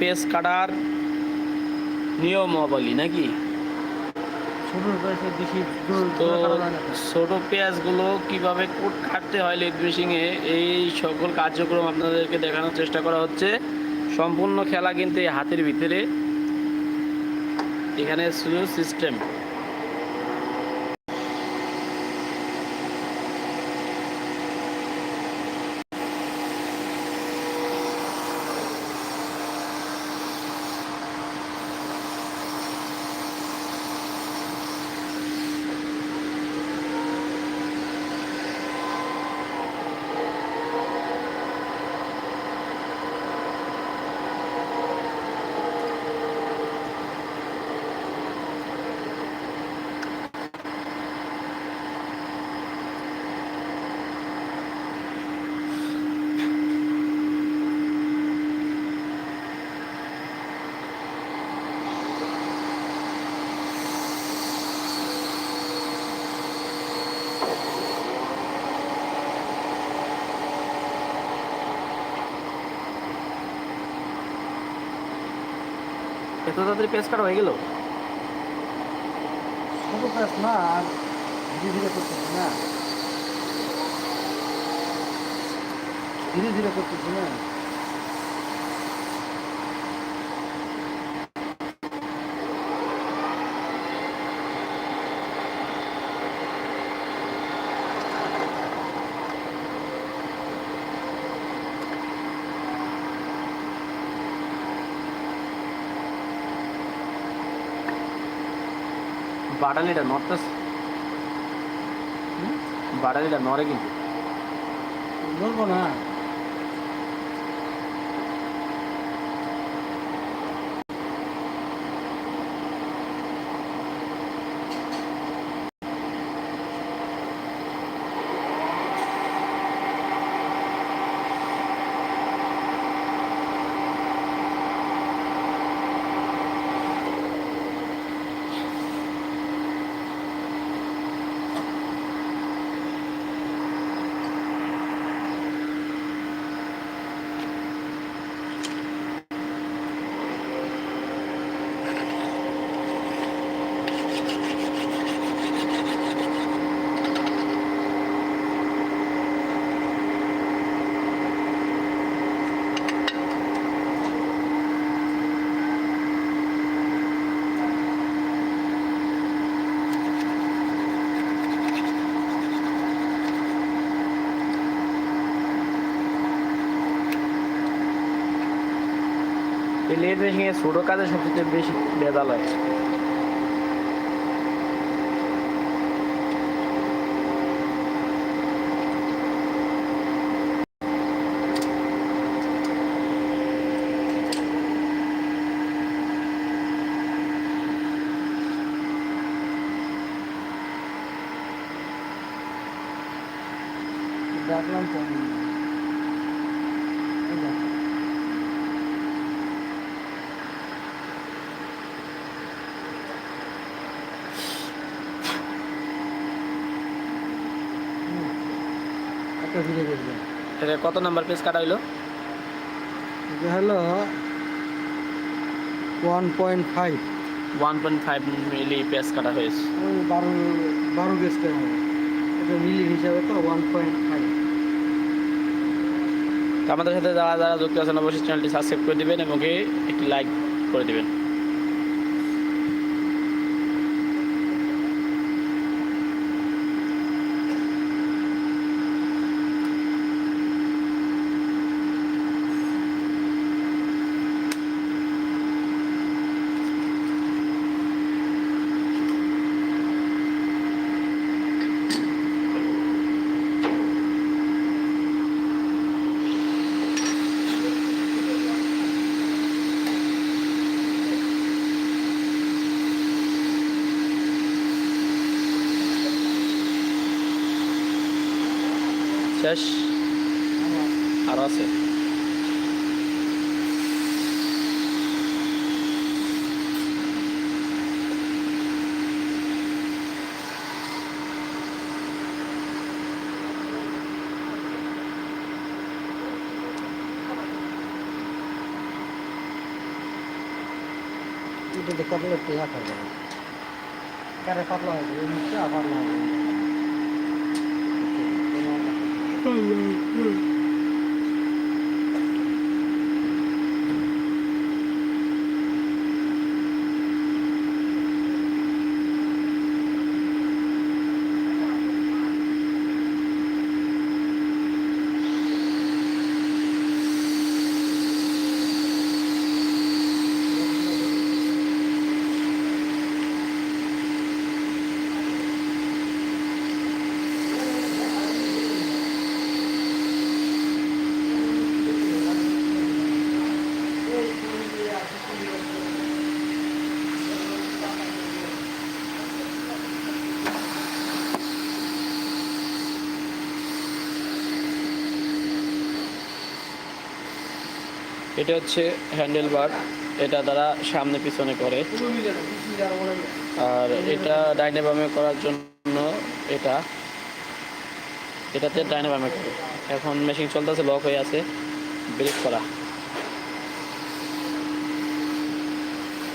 Pace কাটার নিয়মাবলী নাকি? তো। ছোট পেঁয়াজগুলো কীভাবে কোট কাটতে হয় লেট মেশিংয়ে এই সকল কার্যক্রম আপনাদেরকে দেখানোর চেষ্টা করা হচ্ছে। সম্পূর্ণ খেলা কিন্তু এই হাতের ভিতরে। এখানে সিস্টেম। এত তাড়াতাড়ি পেস কাটা হয়ে গেল? না, আর ধীরে ধীরে করতেছি, না। ধীরে ধীরে করতেছি, না। বাটালিটা নড়তেস বাটালিটা নরে কিন্তু। বলব না। Beleza, engenheiro é Suro, cada junto de bicho medalante. Cuidado, Antônio. ধীরে করবে এটা কত নাম্বার পেস কাটা হইল? এটা হলো one point five one point five মিলি পেস কাটা হয়েছে। বারো বারো গেজটা হবে। এটা মিলি হিসাবে তো ওয়ান পয়েন্ট ফাইভ আমাদের সাথে যারা যারা যুক্ত আছেন অবশ্যই চ্যানেলটি সাবস্ক্রাইব করে দিবেন এবং একটি লাইক করে দিবেন। শেষ আরও আছে। কাটলে একটু ইয়া করবে কারে পাতলা হবে এই মুখটা পাতলা হবে এটা হচ্ছে হ্যান্ডেল বার এটা তারা সামনে পিছনে করে। আর এটা ডাইনে বামে করার জন্য এটা। এটাতে ডাইনে বামে করে। এখন মেশিন চলতেছে, লক হয়ে আছে। ব্রেক করা।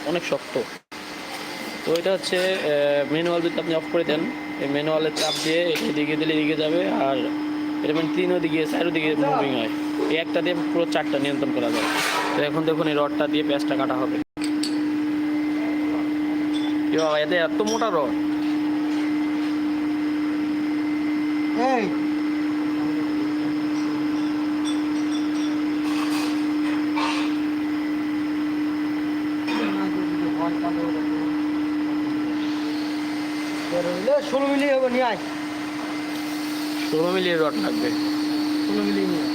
অনেক শক্ত। তো এটা হচ্ছে ম্যানুয়াল যদি আপনি অফ করে দেন, এই ম্যানুয়ালের চাপ দিয়ে এটা দিকে দিলে দিকে যাবে, আর এটা মানে তিনও দিকে চারও দিকে মুভিং হয়। এই একটা দিয়ে পুরো চারটা নিয়ন্ত্রণ করা যায়। তো এখন দেখুন এই রডটা দিয়ে প্যাঁচটা কাটা হবে। এতে এত মোটা রড। এই। ষোলো মিলি হবে নিয়ে আয়। ষোলো মিলিয়ে রড লাগবে। ষোলো মিলি নিয়ে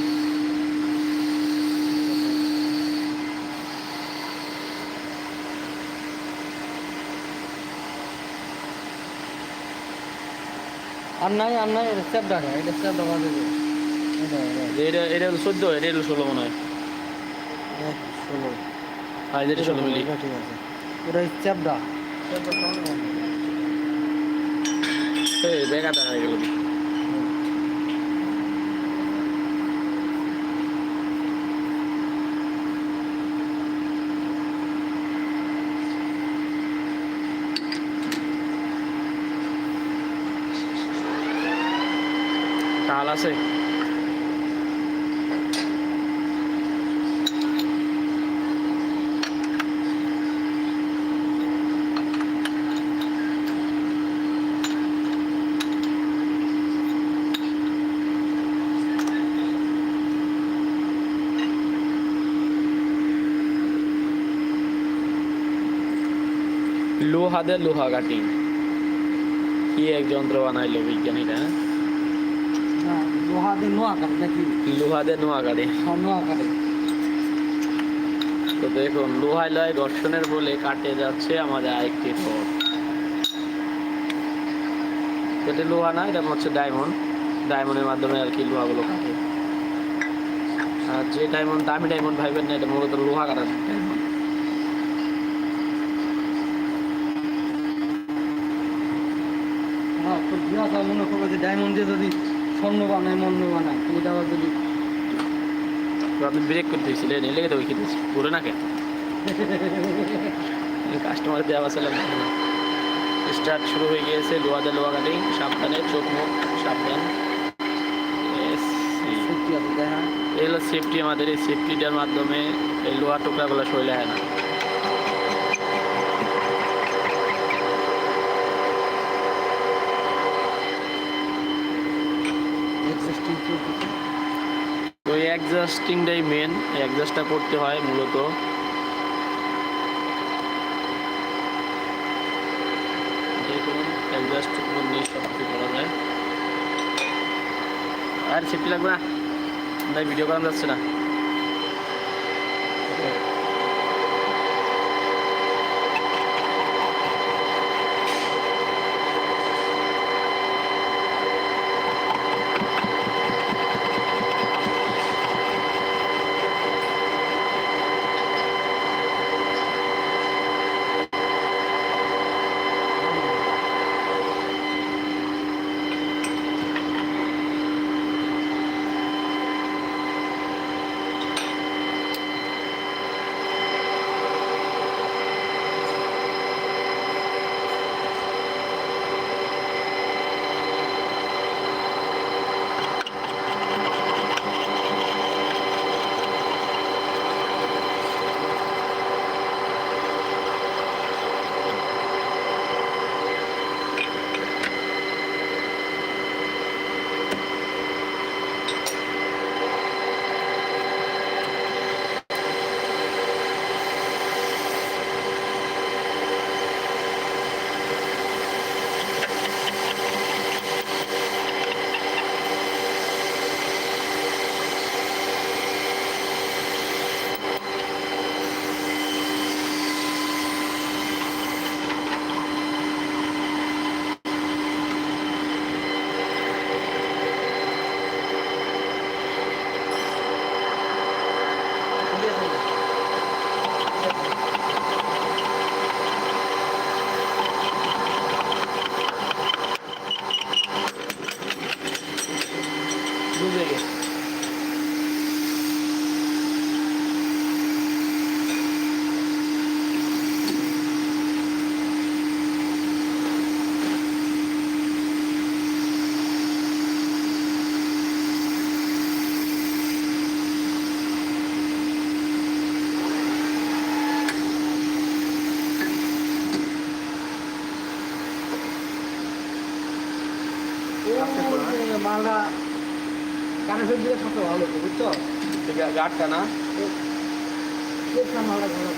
আর নাই আর নাই এটা স্যাপ ডাকা এটা স্যাপ ডাকা দেবে। এটা এটা। হলো চোদ্দ এটা হলো ষোলো মনে হয়। এটা ষোলো। আর এটা ষোলো মিলি। ঠিক আছে। ওটা চ্যাপডা এই দেখা হয়ে গেল। তাল আছে। লোহা দিয়ে লোহা কাটিং। কি এক যন্ত্র বানাইলো বিজ্ঞানীরা হ্যাঁ? না লোহা দিয়ে নোয়া কাটে নাকি? লোহা দিয়ে নোয়া কাটে সব নোয়া কাটে তো দেখুন লোহায় লয় ঘর্ষণের বলে কাটে যাচ্ছে আমাদের আরেকটি রড এটা লোহা না এটা হচ্ছে ডায়মন্ড ডায়মন্ডের মাধ্যমে আর কি লোহাগুলো কাটে। আর যে ডায়মন্ড দামি ডায়মন্ড ভাইবেন না এটা মূলত লোহা কাটার। হ্যাঁ তো মনে করবে যে ডায়মন্ড দিয়ে যদি স্বর্ণ বানায় মন্য বানায়। এটা আবার যদি আপনি ব্রেক করে দিয়েছিলেন লেগে তো ওই খেতেছি পুরো নাকে কাস্টমার দেওয়া আসলে স্টার্ট শুরু হয়ে গিয়েছে দিয়ে লোহা কাটিং সাবধানে চোখ মুখ সাবধান। হলো সেফটি আমাদের এই সেফটিটার মাধ্যমে এই লোহার টুকরাগুলো শরীরে হয় না এক্সিস্টিং চলতেছে তো এই অ্যাডজাস্টিংটাই মেন অ্যাডজাস্টটা করতে হয় মূলত। অ্যাডজাস্ট নিয়ে সব কিছু করা যায়। আর সেফটি লাগবে না। ভিডিও করা যাচ্ছে না। ভালো বুঝছ? গাটটা না? কেসটা মালটা ভালো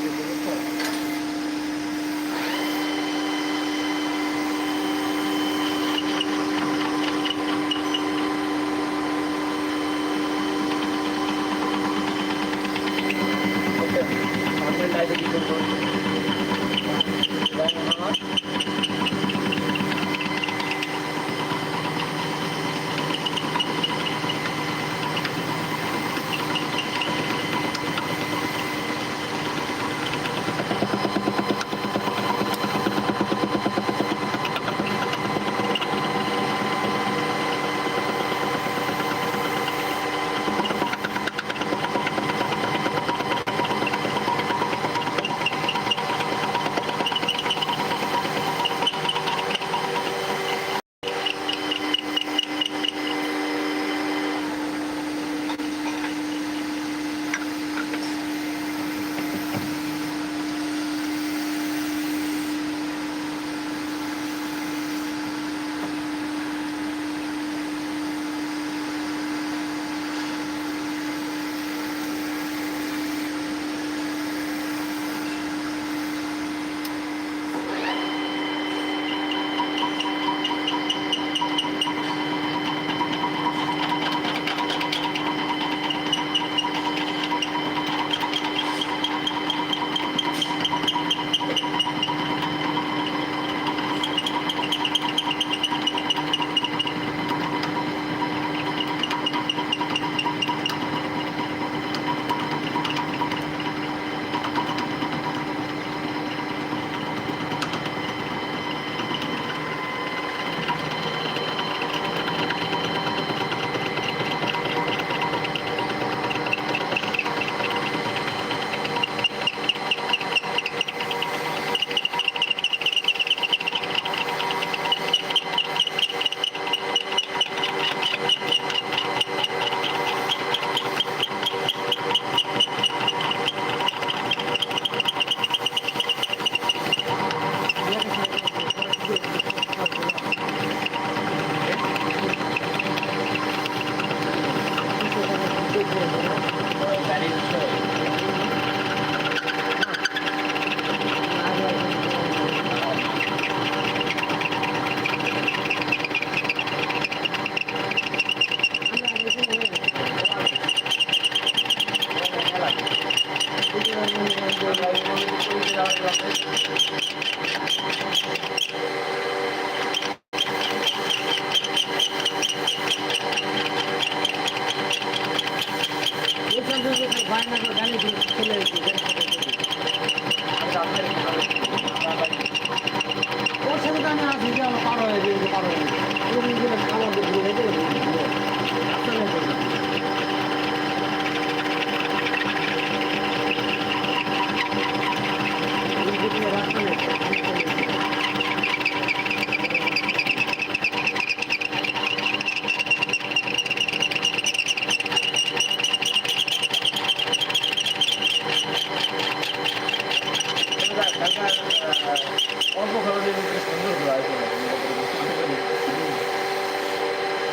semana, dale.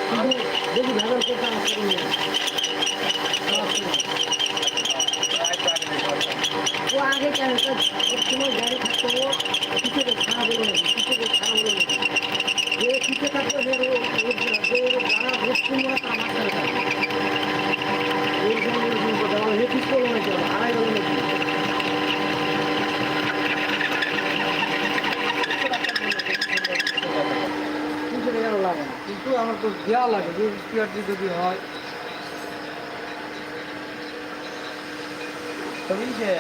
দেখি ও আগে কেন সময় গাড়ি থাকতো ও পিছিয়ে খারাপ হলো না কিছু খারাপ হলো না যে পিছিয়ে থাকতো সে ও যে যারা ভোট মনে তার মাঝখানে থাকতো এই সময় এরকম কথা আমার হে ঠিক করল নাকি আবার হারাই গেল নাকি তিনশো টাকা লাগে না কিন্তু আমার তো দেওয়া লাগে স্পিয়ারটি যদি হয়। তবে যে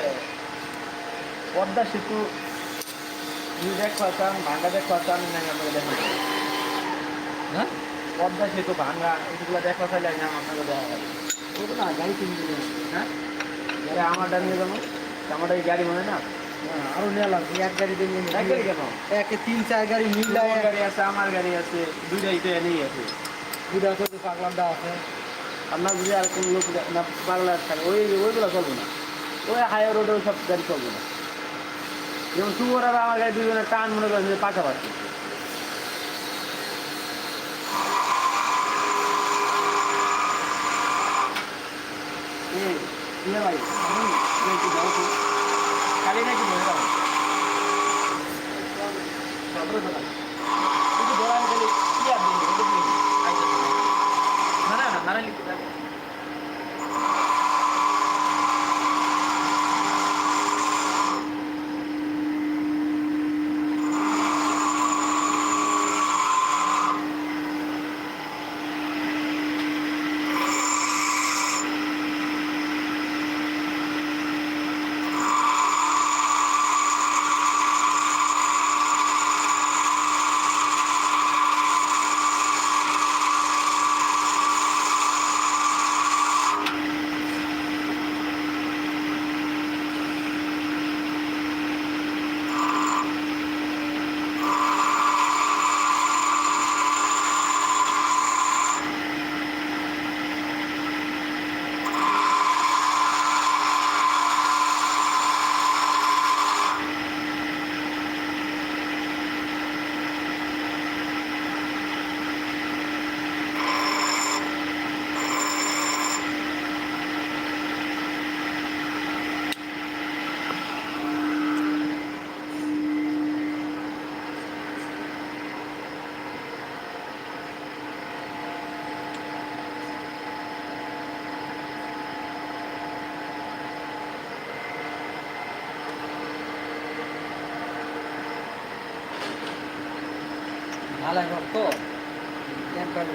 পদ্মা সেতু দেখ পাতাম ভাঙ্গা দেখ পাতাম না আপনাকে দেখেন হ্যাঁ? পদ্মা সেতু ভাঙ্গা এগুলো দেখ না আপনাকে দেখা যাবে ওটা না গাড়ি কিনতে হ্যাঁ? আমারটা নিয়ে যাব। আমারটা গাড়ি মনে না? হ্যাঁ, আরও নেওয়া লাগবে এক গাড়ি দিয়ে এক গাড়ি কেন? একে তিন চার গাড়ি মিলে গাড়ি আছে আমার গাড়ি আছে দুইটাই তো এনেই আছে। দুইটা তো পাগলাম দা আছে। আপনার যদি আর কোনো লোক না পাগলা থাকে ওই ওইগুলো চলবে না। ওই হাই রোডে ওই সব গাড়ি চলবে না। যেমন সুবর আমার গাড়ি দুজনে টান মনে করেন যে পাশাপাশি। এই ভাই আমি একটু যাও তো কালি নাকি বলে দাও সতেরো টাকা কিন্তু ধরা গেলে কি আর দিন এটা দিন না না না না লিখতে থাকো ঢালাই ঘর তো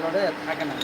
ঘরে থাকে না।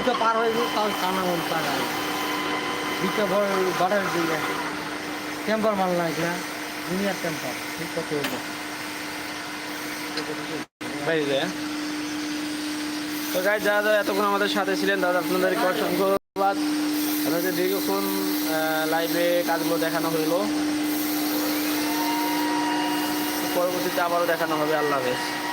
তো পার হয়ে মন হয় দুনিয়ার ঠিক বাইরে তো গাই এতক্ষণ আমাদের সাথে ছিলেন দাদা আপনাদেরকে অসংখ্য ধন্যবাদ আপনাদের দীর্ঘক্ষণ লাইভে কাজগুলো দেখানো হইল পরবর্তীতে আবারও দেখানো হবে। আল্লাহ হাফেজ।